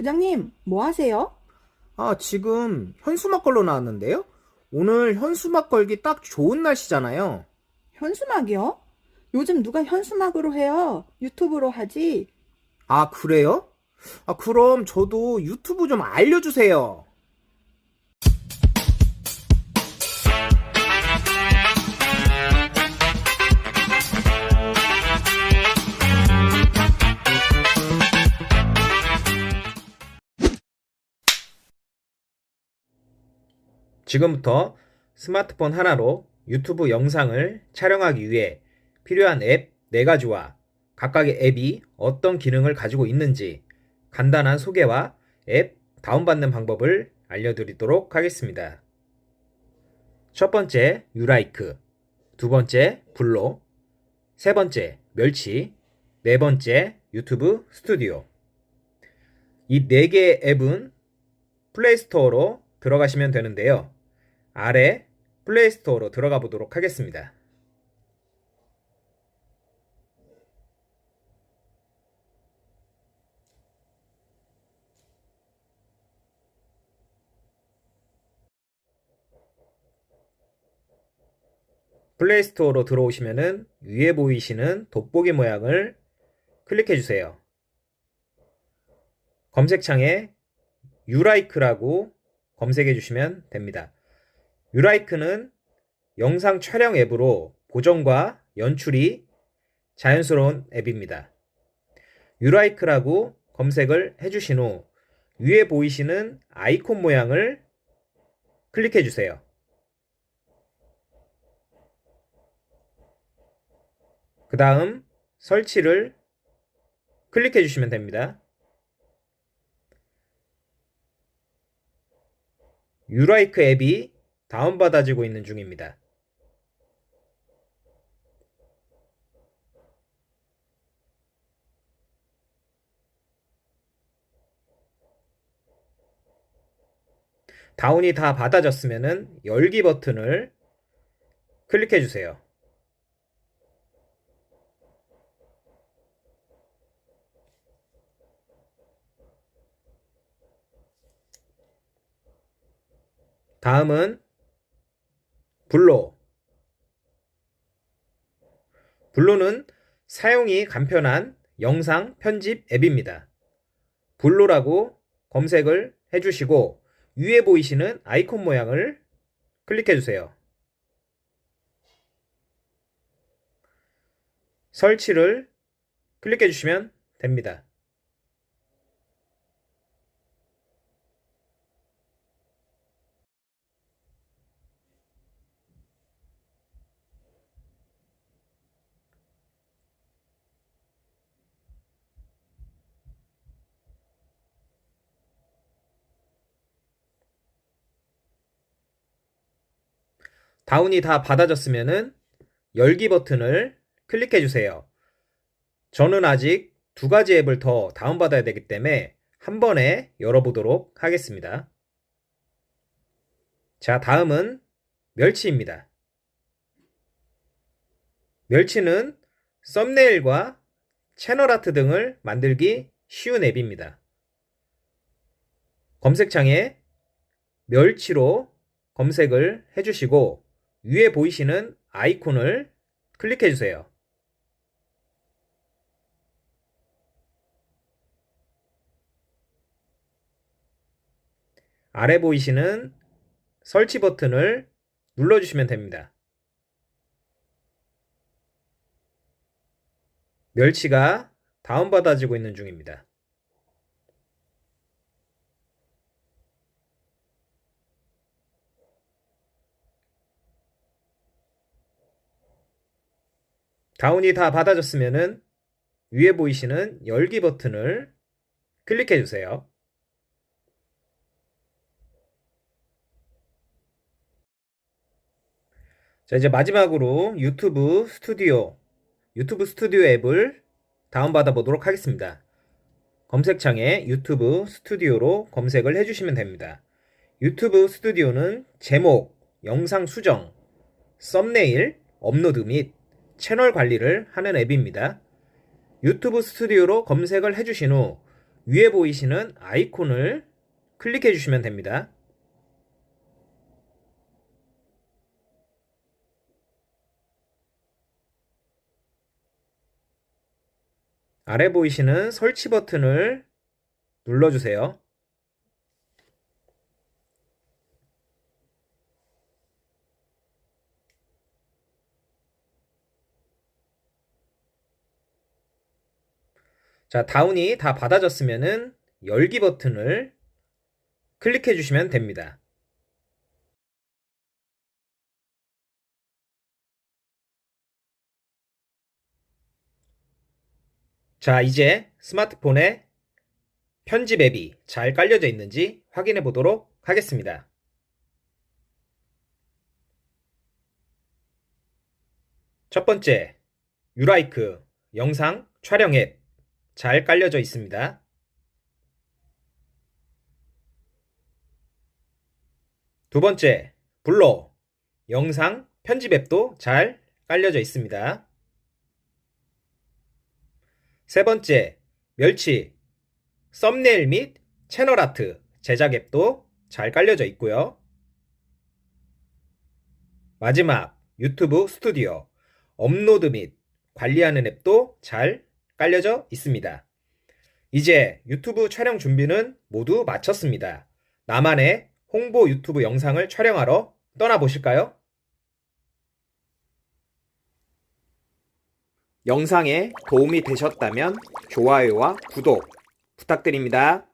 부장님, 뭐 하세요? 아, 지금 현수막 걸로 나왔는데요? 오늘 현수막 걸기 딱 좋은 날씨잖아요. 현수막이요? 요즘 누가 현수막으로 해요? 유튜브로 하지? 아, 그래요? 아, 그럼 저도 유튜브 좀 알려주세요. 지금부터 스마트폰 하나로 유튜브 영상을 촬영하기 위해 필요한 앱 4가지와 각각의 앱이 어떤 기능을 가지고 있는지 간단한 소개와 앱 다운받는 방법을 알려드리도록 하겠습니다. 첫 번째 유라이크, 두 번째 블로, 세 번째 멸치, 네 번째 유튜브 스튜디오. 이 네 개의 앱은 플레이스토어로 들어가시면 되는데요. 아래 플레이스토어로 들어가 보도록 하겠습니다. 플레이스토어로 들어오시면은 위에 보이시는 돋보기 모양을 클릭해 주세요. 검색창에 유라이크라고 검색해 주시면 됩니다. 유라이크는 영상 촬영 앱으로 보정과 연출이 자연스러운 앱입니다. 유라이크라고 검색을 해주신 후 위에 보이시는 아이콘 모양을 클릭해 주세요. 그 다음 설치를 클릭해 주시면 됩니다. 유라이크 앱이 다운받아지고 있는 중입니다. 다운이 다 받아졌으면 열기 버튼을 클릭해 주세요. 다음은 블로. 블로는 사용이 간편한 영상 편집 앱입니다. 블로라고 검색을 해주시고 위에 보이시는 아이콘 모양을 클릭해 주세요. 설치를 클릭해 주시면 됩니다. 다운이 다 받아졌으면은 열기 버튼을 클릭해 주세요. 저는 아직 두 가지 앱을 더 다운받아야 되기 때문에 한 번에 열어보도록 하겠습니다. 자, 다음은 멸치입니다. 멸치는 썸네일과 채널 아트 등을 만들기 쉬운 앱입니다. 검색창에 멸치로 검색을 해주시고 위에 보이시는 아이콘을 클릭해 주세요. 아래 보이시는 설치 버튼을 눌러주시면 됩니다. 멸치가 다운받아지고 있는 중입니다. 다운이 다 받아졌으면은 위에 보이시는 열기 버튼을 클릭해 주세요. 자, 이제 마지막으로 유튜브 스튜디오, 유튜브 스튜디오 앱을 다운받아 보도록 하겠습니다. 검색창에 유튜브 스튜디오로 검색을 해주시면 됩니다. 유튜브 스튜디오는 제목, 영상 수정, 썸네일, 업로드 및 채널 관리를 하는 앱입니다. 유튜브 스튜디오로 검색을 해주신 후 위에 보이시는 아이콘을 클릭해 주시면 됩니다. 아래 보이시는 설치 버튼을 눌러주세요. 자, 다운이 다 받아졌으면은 열기 버튼을 클릭해 주시면 됩니다. 자, 이제 스마트폰에 편집 앱이 잘 깔려져 있는지 확인해 보도록 하겠습니다. 첫 번째, 유라이크 영상 촬영 앱 잘 깔려져 있습니다. 두 번째, 블로 영상 편집 앱도 잘 깔려져 있습니다. 세 번째, 멸치 썸네일 및 채널 아트 제작 앱도 잘 깔려져 있고요. 마지막, 유튜브 스튜디오 업로드 및 관리하는 앱도 잘 깔려져 있습니다. 이제 유튜브 촬영 준비는 모두 마쳤습니다. 나만의 홍보 유튜브 영상을 촬영하러 떠나보실까요? 영상에 도움이 되셨다면 좋아요와 구독 부탁드립니다.